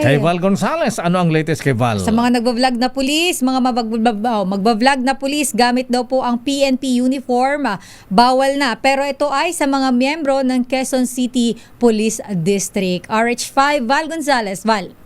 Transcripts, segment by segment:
Ay. Kay Val Gonzales, ano ang latest kay Val? Sa mga nagbablog na pulis, mga magbab- oh, magbablog na pulis, gamit daw po ang PNP uniform. Bawal na. Pero ito ay sa mga miyembro ng Quezon City Police District. RH5, Val Gonzales. Val.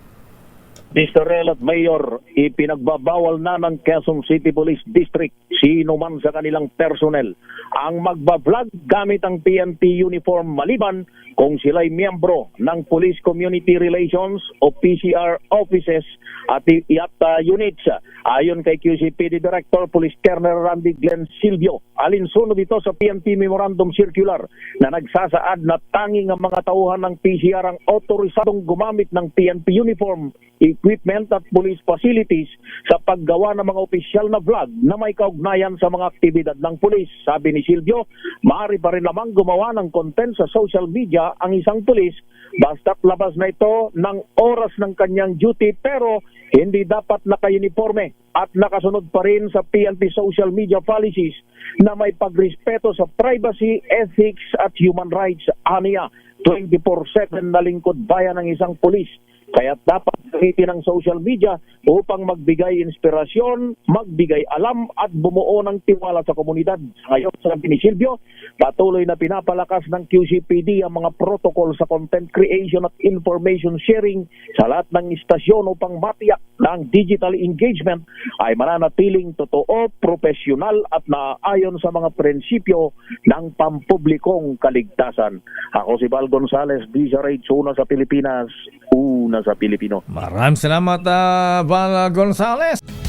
Mr. Rel at Mayor, ipinagbabawal na ng Quezon City Police District sino man sa kanilang personnel ang magbablog gamit ang PNP uniform maliban kung sila'y miyembro ng Police Community Relations o PCR offices at IATA units. Ayon kay QCPD Director Police Colonel Randy Glenn Silvio, alinsunod ito sa PNP Memorandum Circular na nagsasaad na tanging ang mga tauhan ng PCR ang autorisadong gumamit ng PNP uniform, equipment at police facilities sa paggawa ng mga opisyal na vlog na may kaugnayan sa mga aktibidad ng pulis. Sabi ni Silvio, maaari pa rin lamang gumawa ng content sa social media ang isang pulis basta't labas na ito ng oras ng kanyang duty pero hindi dapat naka-uniforme at nakasunod pa rin sa PNP social media policies na may pagrespeto sa privacy, ethics at human rights. Aniya, 24-7 na lingkod bayan ng isang pulis. Kaya dapat gamitin ang social media upang magbigay inspirasyon, magbigay alam at bumuo ng tiwala sa komunidad. Ngayon, sabi ni Silvio, patuloy na pinapalakas ng QCPD ang mga protocol sa content creation at information sharing sa lahat ng istasyon upang matiyak na ang digital engagement ay mananatiling totoo, profesional at naayon sa mga prinsipyo ng pampublikong kaligtasan. Ako si Val Gonzales, DZRH, una sa Pilipinas, sa Pilipino. Maraming salamat, ah, Val Gonzales.